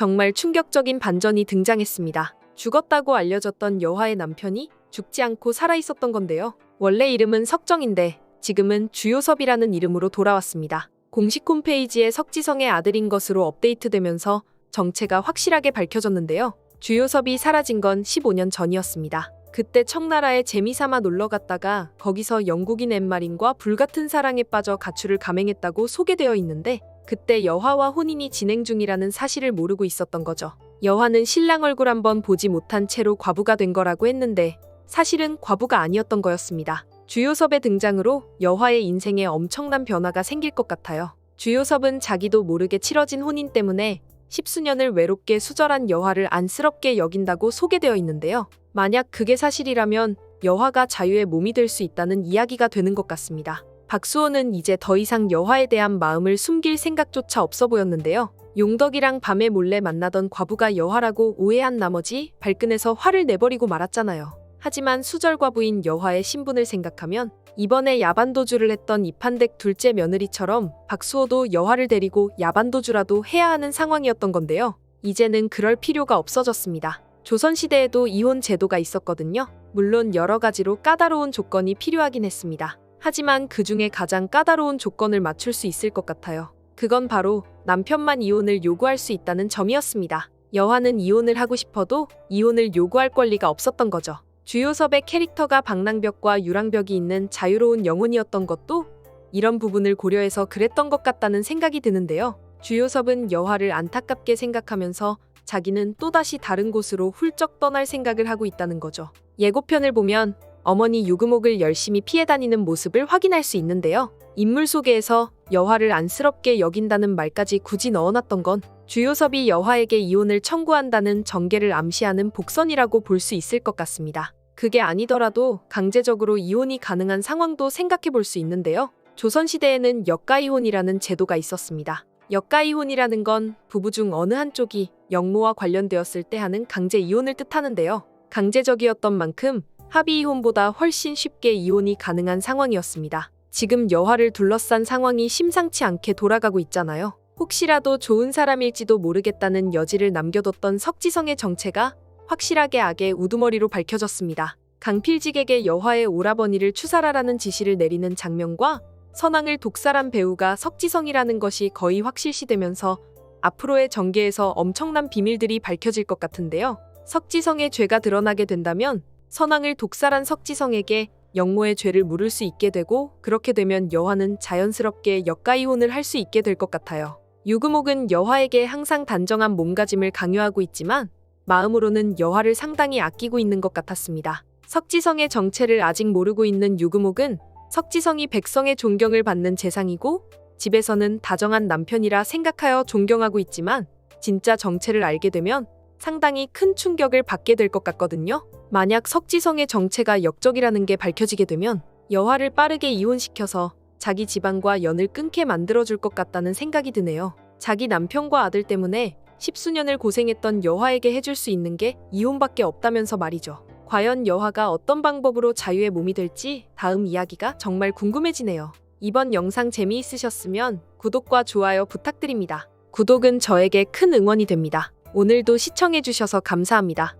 정말 충격적인 반전이 등장했습니다. 죽었다고 알려졌던 여화의 남편이 죽지 않고 살아 있었던 건데요. 원래 이름은 석정인데 지금은 주요섭이라는 이름으로 돌아왔습니다. 공식 홈페이지에 석지성의 아들인 것으로 업데이트되면서 정체가 확실하게 밝혀졌는데요. 주요섭이 사라진 건 15년 전이었습니다. 그때 청나라에 재미삼아 놀러 갔다가 거기서 영국인 엠마린과 불같은 사랑에 빠져 가출을 감행했다고 소개되어 있는데 그때 여화와 혼인이 진행 중이라는 사실을 모르고 있었던 거죠. 여화는 신랑 얼굴 한번 보지 못한 채로 과부가 된 거라고 했는데 사실은 과부가 아니었던 거였습니다. 주요섭의 등장으로 여화의 인생에 엄청난 변화가 생길 것 같아요. 주요섭은 자기도 모르게 치러진 혼인 때문에 십수년을 외롭게 수절한 여화를 안쓰럽게 여긴다고 소개되어 있는데요. 만약 그게 사실이라면 여화가 자유의 몸이 될 수 있다는 이야기가 되는 것 같습니다. 박수호는 이제 더 이상 여화에 대한 마음을 숨길 생각조차 없어 보였는데요. 용덕이랑 밤에 몰래 만나던 과부가 여화라고 오해한 나머지 발끈해서 화를 내버리고 말았잖아요. 하지만 수절과부인 여화의 신분을 생각하면 이번에 야반도주를 했던 이판댁 둘째 며느리처럼 박수호도 여화를 데리고 야반도주라도 해야 하는 상황이었던 건데요. 이제는 그럴 필요가 없어졌습니다. 조선시대에도 이혼 제도가 있었거든요. 물론 여러 가지로 까다로운 조건이 필요하긴 했습니다. 하지만 그 중에 가장 까다로운 조건을 맞출 수 있을 것 같아요. 그건 바로 남편만 이혼을 요구할 수 있다는 점이었습니다. 여화는 이혼을 하고 싶어도 이혼을 요구할 권리가 없었던 거죠. 주요섭의 캐릭터가 방랑벽과 유랑벽이 있는 자유로운 영혼이었던 것도 이런 부분을 고려해서 그랬던 것 같다는 생각이 드는데요. 주요섭은 여화를 안타깝게 생각하면서 자기는 또다시 다른 곳으로 훌쩍 떠날 생각을 하고 있다는 거죠. 예고편을 보면 어머니 유금옥을 열심히 피해 다니는 모습을 확인할 수 있는데요. 인물 소개에서 여화를 안쓰럽게 여긴다는 말까지 굳이 넣어놨던 건 주요섭이 여화에게 이혼을 청구한다는 전개를 암시하는 복선이라고 볼 수 있을 것 같습니다. 그게 아니더라도 강제적으로 이혼이 가능한 상황도 생각해 볼 수 있는데요. 조선시대에는 역가이혼이라는 제도가 있었습니다. 역가이혼이라는 건 부부 중 어느 한쪽이 영모와 관련되었을 때 하는 강제 이혼을 뜻하는데요. 강제적이었던 만큼 합의 이혼보다 훨씬 쉽게 이혼이 가능한 상황이었습니다. 지금 여화를 둘러싼 상황이 심상치 않게 돌아가고 있잖아요. 혹시라도 좋은 사람일지도 모르겠다는 여지를 남겨뒀던 석지성의 정체가 확실하게 악의 우두머리로 밝혀졌습니다. 강필직에게 여화의 오라버니를 추살하라는 지시를 내리는 장면과 선왕을 독살한 배우가 석지성이라는 것이 거의 확실시되면서 앞으로의 전개에서 엄청난 비밀들이 밝혀질 것 같은데요. 석지성의 죄가 드러나게 된다면 선왕을 독살한 석지성에게 영모의 죄를 물을 수 있게 되고 그렇게 되면 여화는 자연스럽게 역가이혼을 할 수 있게 될 것 같아요. 유금옥은 여화에게 항상 단정한 몸가짐을 강요하고 있지만 마음으로는 여화를 상당히 아끼고 있는 것 같았습니다. 석지성의 정체를 아직 모르고 있는 유금옥은 석지성이 백성의 존경을 받는 재상이고 집에서는 다정한 남편이라 생각하여 존경하고 있지만 진짜 정체를 알게 되면 상당히 큰 충격을 받게 될 것 같거든요. 만약 석지성의 정체가 역적이라는 게 밝혀지게 되면 여화를 빠르게 이혼시켜서 자기 집안과 연을 끊게 만들어줄 것 같다는 생각이 드네요. 자기 남편과 아들 때문에 십수년을 고생했던 여화에게 해줄 수 있는 게 이혼밖에 없다면서 말이죠. 과연 여화가 어떤 방법으로 자유의 몸이 될지 다음 이야기가 정말 궁금해지네요. 이번 영상 재미있으셨으면 구독과 좋아요 부탁드립니다. 구독은 저에게 큰 응원이 됩니다. 오늘도 시청해주셔서 감사합니다.